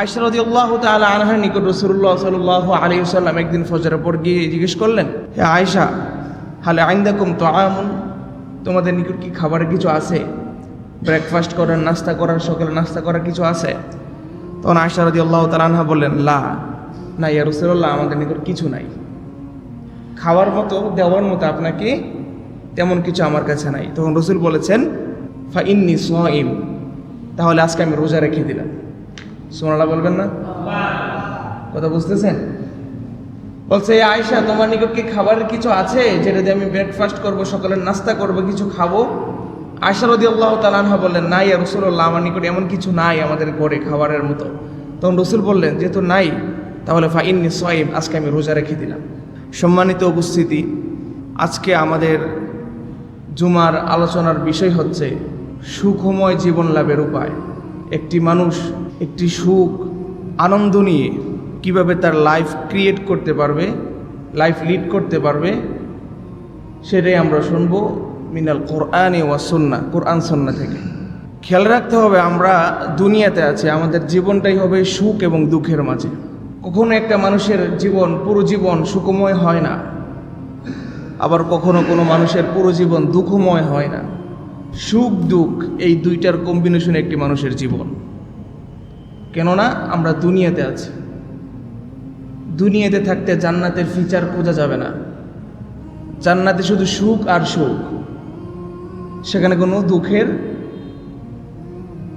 আইসারদি আল্লাহ তালা আনহার নিকট রসুল্লাহ সাল্লাহ আলী সাল্লাম একদিন ফজরের পর গিয়ে জিজ্ঞেস করলেন, হে আয়সা হালে আইন্দাকুম তো আমন তোমাদের নিকট কি খাবারের কিছু আছে? ব্রেকফাস্ট করার, নাস্তা করার সকালে নাস্তা করার কিছু আছে? তখন আয়সা রদি আল্লাহ তালানহা বললেন, লা, না, ইয়া রসুল্লাহ আমাদের নিকট কিছু নাই। খাওয়ার মতো, দেওয়ার মতো আপনাকে তেমন কিছু আমার কাছে নাই। তখন রসুল বলেছেন, ফা ইন্নি সোয়াইম তাহলে আজকে আমি রোজা রেখে দিলাম। সোনালা বলবেন না? কথা বুঝতেছেন? বলছে "এ আয়সা তোমার নিকট কি খাবারের কিছু আছে যেটা দিয়ে আমি ব্রেকফাস্ট করব, সকালের নাস্তা করব, কিছু খাব? আয়সা রদি আল্লাহ তালানহা বললেন, নাই আর রসুল্লাহ আমার নিকট এমন কিছু নাই আমাদের ঘরে খাবারের মতো। তখন রসুল বললেন, যেহেতু নাই, তাহলে ফা ইন্নি সোয়াইম, আজকে আমি রোজা রেখে দিলাম। সম্মানিত উপস্থিতি, আজকে আমাদের জুমার আলোচনার বিষয় হচ্ছে সুখময় জীবন লাভের উপায়। একটি মানুষ একটি সুখ, আনন্দ নিয়ে কীভাবে তার লাইফ ক্রিয়েট করতে পারবে লাইফ লিড করতে পারবে, সেটাই আমরা শুনব মিনাল কোরআন ওয়া সন্না, কোরআন সন্না থেকে। খেয়াল রাখতে হবে আমরা দুনিয়াতে আছি, আমাদের জীবনটাই হবে সুখ এবং দুঃখের মাঝে। কখনো একটা মানুষের জীবন, পুরো জীবন সুখময় হয় না। আবার কখনো কোনো মানুষের পুরো জীবন দুঃখময় হয় না। সুখ, দুঃখ, এই দুইটার কম্বিনেশন একটি মানুষের জীবন। কেননা আমরা দুনিয়াতে আছি। দুনিয়াতে থাকতে জান্নাতের ফিচার খোঁজা যাবে না। জান্নাতে শুধু সুখ আর সুখ। সেখানে কোনো দুঃখের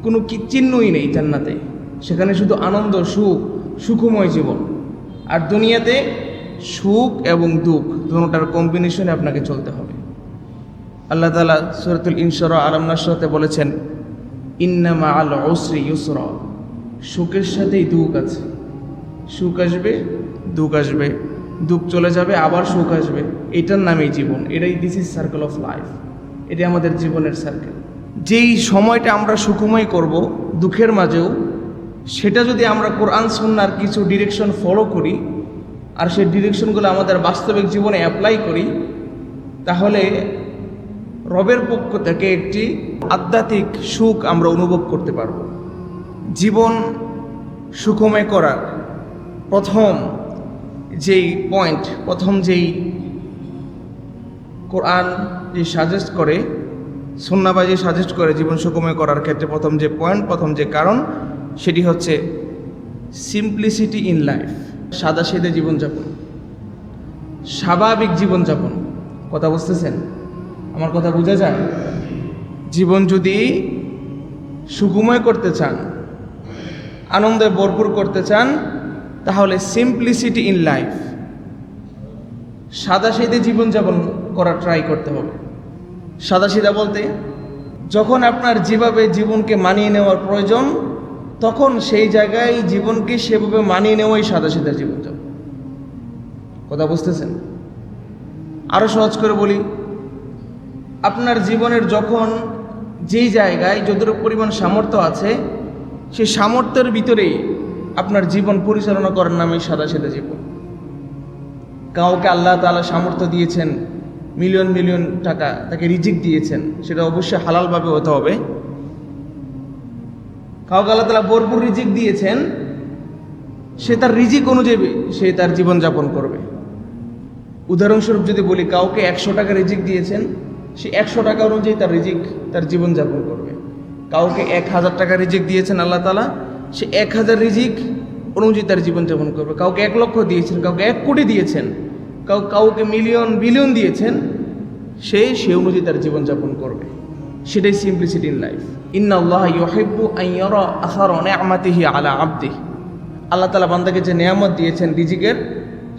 কোনো চিহ্নই নেই জান্নাতে। সেখানে শুধু আনন্দ, সুখ, সুখময় জীবন। আর দুনিয়াতে সুখ এবং দুঃখ দুটার কম্বিনেশনে আপনাকে চলতে হবে। আল্লাহ তালা সুরতুল ইনসর আলম নাসরতে বলেছেন ইন্নামা আল ওসরি ইউসর। সুখের সাথেই দুঃখ আছে। সুখ আসবে, দুঃখ আসবে। দুঃখ চলে যাবে, আবার সুখ আসবে। এটার নামেই জীবন। এটাই this is circle of life এটাই আমাদের জীবনের সার্কেল যেই সময়টা আমরা সুখময় করব, দুঃখের মাঝেও, সেটা যদি আমরা কোরআন সন্ন্যার কিছু ডিরেকশন ফলো করি, আর সেই ডিরেকশনগুলো আমাদের বাস্তবিক জীবনে অ্যাপ্লাই করি, তাহলে রবের পক্ষ থেকে একটি আধ্যাত্মিক সুখ আমরা অনুভব করতে পারব। জীবন সুখময় করার প্রথম যেই পয়েন্ট প্রথম যেই কোরআন যে সাজেস্ট করে সন্ন্যাবাজি সাজেস্ট করে জীবন সুখময় করার ক্ষেত্রে প্রথম যে পয়েন্ট প্রথম যে কারণ, সেটি হচ্ছে সিম্পলিসিটি ইন লাইফ সাদা সেদে জীবনযাপন। স্বাভাবিক জীবনযাপন। কথা বুঝতেছেন? আমার কথা বোঝা যায়? জীবন যদি সুখময় করতে চান আনন্দে ভরপুর করতে চান, তাহলে সিম্পলিসিটি ইন লাইফ সাদা সেদে জীবনযাপন করা ট্রাই করতে হবে। সাদা সিধা বলতে, যখন আপনার যেভাবে জীবনকে মানিয়ে নেওয়ার প্রয়োজন, তখন সেই জায়গায় জীবনকে সেভাবে মানিয়ে নেওয়াই সাদা সিধা জীবনযাপন। কথা বুঝতেছেন? আরও সহজ করে বলি, আপনার জীবনের যখন যেই জায়গায় যতটুকু পরিমাণ সামর্থ্য আছে সেই সামর্থ্যের ভিতরে আপনার জীবন পরিচালনা করার নামে সাদা সেদা জীবন। কাউকে আল্লাহ তাআলা সামর্থ্য দিয়েছেন মিলিয়ন মিলিয়ন টাকা তাকে রিজিক দিয়েছেন, সেটা অবশ্যই হালালভাবে হতে হবে। কাউকে আল্লাহ তালা ভরপুর রিজিক দিয়েছেন, সে তার রিজিক অনুযায়ী সে তার জীবনযাপন করবে। উদাহরণস্বরূপ যদি বলি, কাউকে একশো টাকা রিজিক দিয়েছেন, সে একশো টাকা অনুযায়ী তার রিজিক, তার জীবনযাপন করবে। কাউকে এক হাজার টাকা রিজিক দিয়েছেন আল্লাহ তালা সে এক হাজার রিজিক অনুযায়ী তার জীবনযাপন করবে। কাউকে এক লক্ষ দিয়েছেন, কাউকে এক কোটি দিয়েছেন, কাউ, কাউকে মিলিয়ন বিলিয়ন দিয়েছেন, সে সে অনুযায়ী তার জীবনযাপন করবে। সেটাই সিম্পলিসিটি ইন লাইফ ইন্না আল্লাহ ইউহিব্বু আন ইয়ারা আসার নি'মাতিহি আলা আবদিহি। আল্লাহ তালা বান্দাকে যে নিয়ামত দিয়েছেন রিজিকের,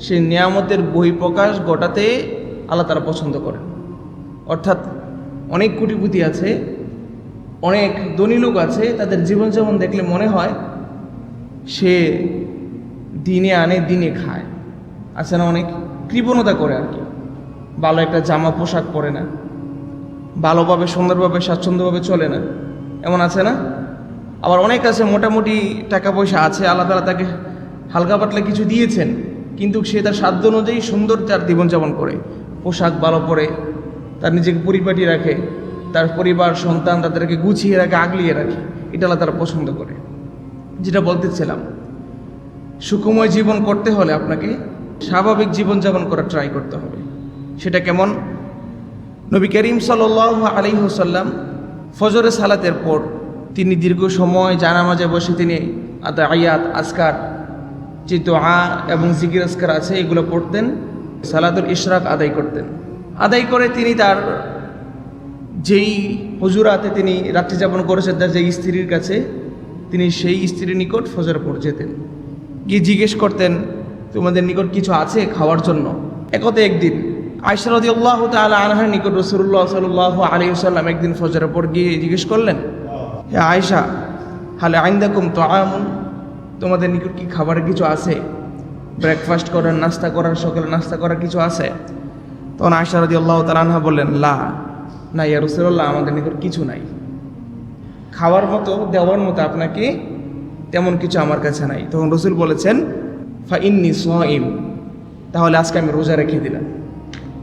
সেই নিয়ামতের বহিঃপ্রকাশ ঘটাতে আল্লাহ তারা পছন্দ করেন। অর্থাৎ অনেক কোটিপতি আছে অনেক ধনী লোক আছে, তাদের জীবনযাপন দেখলে মনে হয় সে দিনে আনে, দিনে খায়। আছে না অনেক কৃপণতা করে আর কি। ভালো একটা জামা পোশাক পরে না। ভালোভাবে, সুন্দরভাবে, স্বাচ্ছন্দ্যভাবে চলে না। এমন আছে না? আবার অনেক আছে, মোটামুটি টাকা পয়সা আছে, আল্লাহ তালা তাকে হালকা পাতলা কিছু দিয়েছেন, কিন্তু সে তার সাধ্য অনুযায়ী সুন্দর তার জীবনযাপন করে। পোশাক ভালো পরে, তার নিজেকে পরিপাটি রাখে। তার পরিবার, সন্তান তাদেরকে গুছিয়ে রাখে, আগলিয়ে রাখে। এটা তারা পছন্দ করে। যেটা বলতেছিলাম, সুখময় জীবন করতে হলে আপনাকে স্বাভাবিক জীবনযাপন করার ট্রাই করতে হবে। সেটা কেমন? নবী করিম সাল আলী হুসাল্লাম ফজরে সালাতের পর তিনি দীর্ঘ সময় জানামাজে বসে তিনি আয়াত আসকার যে আ এবং জিকির আসকার আছে, এগুলো পড়তেন। সালাতুল ইশরাক আদায় করতেন। আদায় করে তিনি তার যেই হজুরাতে তিনি রাত্রি যাপন করেছেন, তার যে স্ত্রীর কাছে তিনি সেই স্ত্রীর নিকট ফজর পড়ে যেতেন। গিয়ে জিজ্ঞেস করতেন, তোমাদের নিকট কিছু আছে খাওয়ার জন্য? একতে একদিন আয়সারদি আল্লাহ তালা আনহার নিকট রসুল্লাহ সাল্লাহ আলী সাল্লাম একদিন ফজরের পর গিয়ে জিজ্ঞেস করলেন, হে আয়সা হালে আইন্দাকুম তো আমন তোমাদের নিকট কি খাবার কিছু আছে? ব্রেকফাস্ট করার, নাস্তা করার সকালে নাস্তা করার কিছু আছে? তখন আয়সা রদি আল্লাহ তালানহা বললেন, লা। না ইয়া রসুল্লাহ আমাদের নিকট কিছু নাই। খাওয়ার মতো, দেওয়ার মতো আপনাকে তেমন কিছু আমার কাছে নাই। তখন রসুল বলেছেন, ফা ইন্নি সোয়াইম তাহলে আজকে আমি রোজা রেখে দিলাম।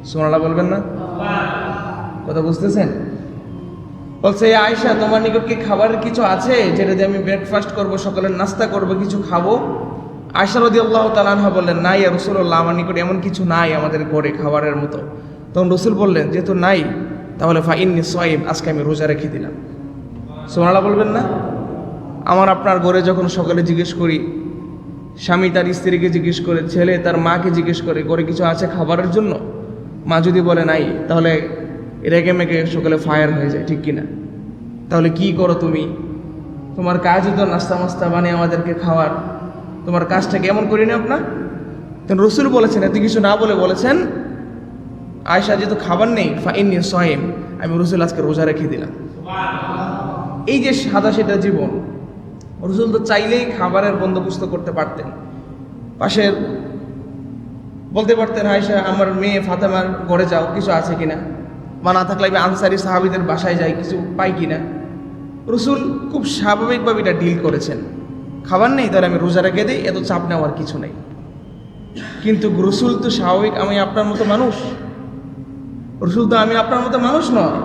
সোনালা বলবেন না? কথা বুঝতেছেন? বলছে, "এ আয়সা তোমার নিকট কি খাবারের কিছু আছে? যেটা দিয়ে আমি ব্রেকফাস্ট করব সকালের নাস্তা করব, কিছু খাব? আয়সা রদি আল্লাহ তালানহা বললেন, নাই রসুল্লাহ আমার নিকট এমন কিছু নাই আমাদের ঘরে খাবারের মতো। তখন রসুল বললেন, যেহেতু নাই তাহলে ফা ইন্নি সোয়াইম আজকে আমি রোজা রেখে দিলাম। সোনালা বলবেন না? আমার আপনার ঘরে যখন সকালে জিজ্ঞেস করি, স্বামী তার স্ত্রীকে জিজ্ঞেস করে, ছেলে তার মাকে জিজ্ঞেস করে, ঘরে কিছু আছে খাবারের জন্য? মা যদি বলে নাই, তাহলে রেগে মেগে সকালে ফায়ার হয়ে যায়, ঠিক কিনা? তাহলে কি করো তুমি? তোমার কাজই তো নাস্তা মাস্তা বানিয়ে আমাদেরকে খাওয়ার। তোমার কাজটা কেমন করিনি আপনার? তখন রসুল বলেছেন, এত কিছু না বলে বলেছেন আয়সা যেহেতু খাবার নেই ফাইনি সয়েম, আমি রসুল আজকে রোজা রেখে দিলাম। এই যে সাদা সেটা জীবন, রসুল তো চাইলেই খাবারের বন্দোবস্ত করতে পারতেন। পাশের বলতে পারতেন আয়সা আমার মেয়ে ফাতেমার ঘরে যাও, কিছু আছে কিনা? বা না থাকলে আমি আনসারি সাহাবিদের বাসায় যাই, কিছু পাই কিনা? রসুল খুব স্বাভাবিকভাবে এটা ডিল করেছেন। খাবার নেই, তাহলে আমি রোজা রেখে দিই, এত চাপ নেওয়ার কিছু নেই। কিন্তু রসুল তো স্বাভাবিক, আমি আপনার মতো মানুষ? রসুল তো আমি আপনার মতো মানুষ নয়,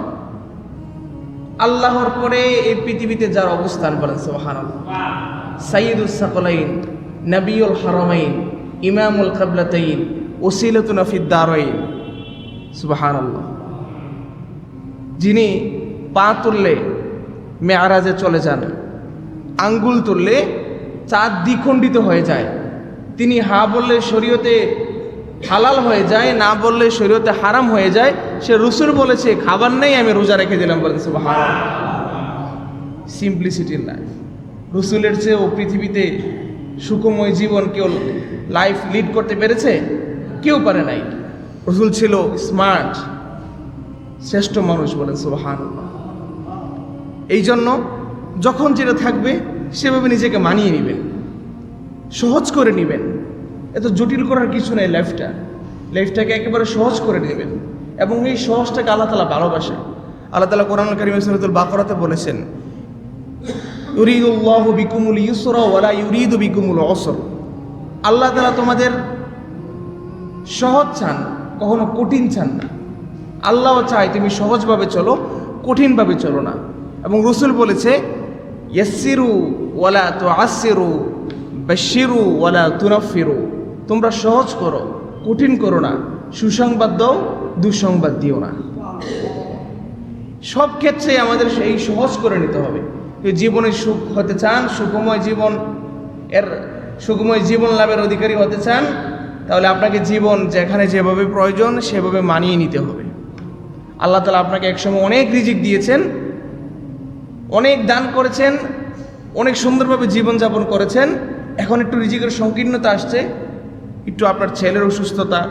আল্লাহর পরে এই পৃথিবীতে যার অবস্থান বলেন সোহান সাইয়দুল সাকলাইন নবিউল হারমাইন, ইমামুল কাবলাতাইন, ওসিলতুন ফিদ্দারইন সুবাহান যিনি পা তুললে মেয়ারাজে চলে যান, আঙ্গুল তুললে চাঁদ দ্বিখণ্ডিত হয়ে যায়, তিনি হা বললে শরীয়তে হালাল হয়ে যায়, না বললে শরীয়তে হারাম হয়ে যায়। সে রসুল বলেছে, খাবার নেই, আমি রোজা রেখে দিলাম। বলেন সিম্পলিসিটির লাইফ রসুলের চেয়ে ও পৃথিবীতে সুখময় জীবন কেউ লাইফ লিড করতে পেরেছে? কেউ পারে নাই। রসুল ছিল স্মার্ট শ্রেষ্ঠ মানুষ, বলেন সুবাহান এই জন্য যখন যেটা থাকবে, সেভাবে নিজেকে মানিয়ে নেবেন। সহজ করে নেবেন। এত জটিল করার কিছু নেই লাইফটা লাইফটাকে একেবারে সহজ করে নেবেন। এবং এই সহজটাকে আল্লাহ তালা ভালোবাসে। আল্লাহ তালা কোরআন করিম সরতুল বাকরাতে বলেছেন, ইউরিদুল্লাহ বিকুমুল ইউসর ওয়ালা ইউরিদ বিকুমুল অসর আল্লাহ তালা তোমাদের সহজ চান, কখনো কঠিন চান না। আল্লাহ চায় তুমি সহজভাবে চলো, কঠিনভাবে চলো না। এবং রসুল বলেছে ইয়াসিরু ওয়ালা তো আসিরু বাশিরু ওয়ালা তুনফিরু তোমরা সহজ করো, কঠিন করো না, সুসংবাদ দাও, দুঃসংবাদ দিও না। সব ক্ষেত্রে আমাদের সেই সহজ করে নিতে হবে। জীবনে সুখ হতে চান, সুখময় জীবন, এর সুখময় জীবন লাভের অধিকারী হতে চান, তাহলে আপনাকে জীবন যেখানে যেভাবে প্রয়োজন, সেভাবে মানিয়ে নিতে হবে। আল্লাহ তালা আপনাকে একসময় অনেক রিজিক দিয়েছেন, অনেক দান করেছেন, অনেক সুন্দরভাবে জীবনযাপন করেছেন। এখন একটু রিজিকের সংকীর্ণতা আসছে। একটু আপনার ছেলের অসুস্থতা,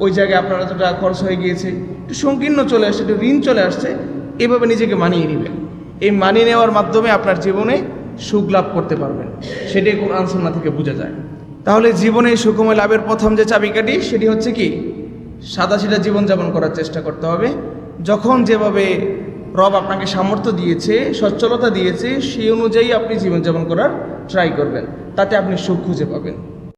ওই জায়গায় আপনার এতটা খরচ হয়ে গিয়েছে, একটু সংকীর্ণ চলে আসছে, একটু ঋণ চলে আসছে, এভাবে নিজেকে মানিয়ে নেবেন। এই মানিয়ে নেওয়ার মাধ্যমে আপনার জীবনে সুখ লাভ করতে পারবেন। সেটাই কোরআন সন্না থেকে বোঝা যায়। তাহলে জীবনে সুখময় লাভের প্রথম যে চাবিকাঠি, সেটি হচ্ছে কি? সাদা সিধা জীবনযাপন করার চেষ্টা করতে হবে। যখন যেভাবে রব আপনাকে সামর্থ্য দিয়েছে, সচ্ছলতা দিয়েছে, সেই অনুযায়ী আপনি জীবনযাপন করার ট্রাই করবেন। তাতে আপনি সুখ খুঁজে পাবেন।